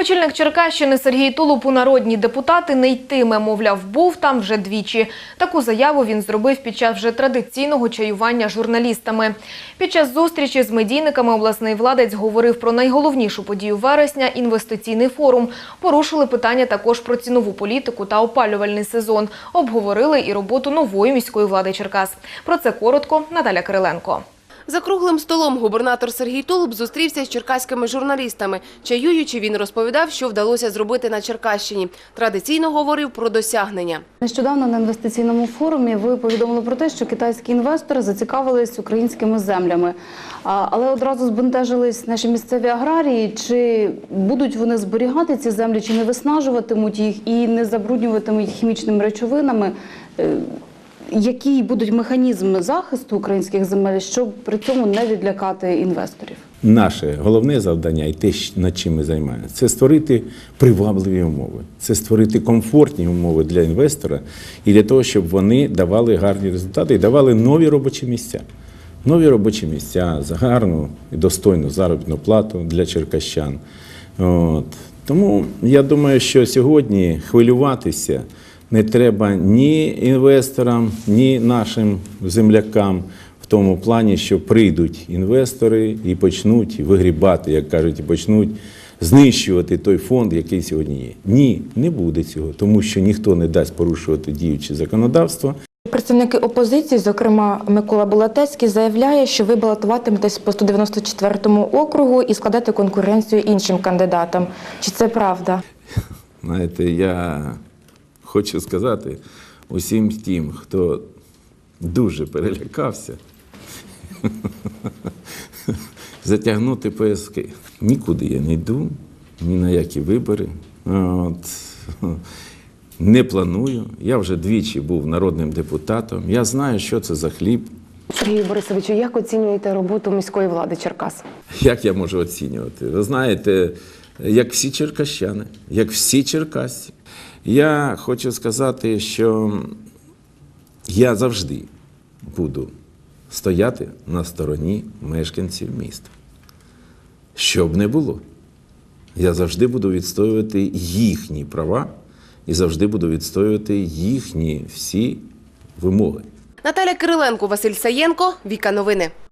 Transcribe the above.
Очільник Черкащини Сергій Тулуб у народні депутати не йтиме, мовляв, був там вже двічі. Таку заяву він зробив під час вже традиційного чаювання журналістами. Під час зустрічі з медійниками обласний владець говорив про найголовнішу подію вересня – інвестиційний форум. Порушили питання також про цінову політику та опалювальний сезон. Обговорили і роботу нової міської влади Черкас. Про це коротко Наталя Кириленко. За круглим столом губернатор Сергій Тулуб зустрівся з черкаськими журналістами. Чаюючи, він розповідав, що вдалося зробити на Черкащині. Традиційно говорив про досягнення. Нещодавно на інвестиційному форумі ви повідомили про те, що китайські інвестори зацікавились українськими землями, але одразу збентежились наші місцеві аграрії. Чи будуть вони зберігати ці землі, чи не виснажуватимуть їх і не забруднюватимуть хімічними речовинами? Який будуть механізми захисту українських земель, щоб при цьому не відлякати інвесторів? Наше головне завдання і те, над чим ми займаємося, це створити привабливі умови, це створити комфортні умови для інвестора і для того, щоб вони давали гарні результати і давали нові робочі місця. Нові робочі місця за гарну і достойну заробітну плату для черкащан. От. Тому я думаю, що сьогодні хвилюватися не треба ні інвесторам, ні нашим землякам в тому плані, що прийдуть інвестори і почнуть вигрібати, як кажуть, і почнуть знищувати той фонд, який сьогодні є. Ні, не буде цього, тому що ніхто не дасть порушувати діюче законодавство. Представники опозиції, зокрема Микола Булатецький, заявляє, що ви балотуватиметесь по 194 округу і складати конкуренцію іншим кандидатам. Чи це правда? Знаєте, я хочу сказати усім тим, хто дуже перелякався, затягнути пояски. Нікуди я не йду, ні на які вибори. От. Не планую. Я вже двічі був народним депутатом. Я знаю, що це за хліб. Сергію Борисовичу, як оцінюєте роботу міської влади Черкас? Як я можу оцінювати? Ви знаєте, як всі черкащани, як всі черкасці. Я хочу сказати, що я завжди буду стояти на стороні мешканців міста. Що б не було, я завжди буду відстоювати їхні права і завжди буду відстоювати їхні всі вимоги. Наталя Кириленко, Василь Саєнко, Віка Новини.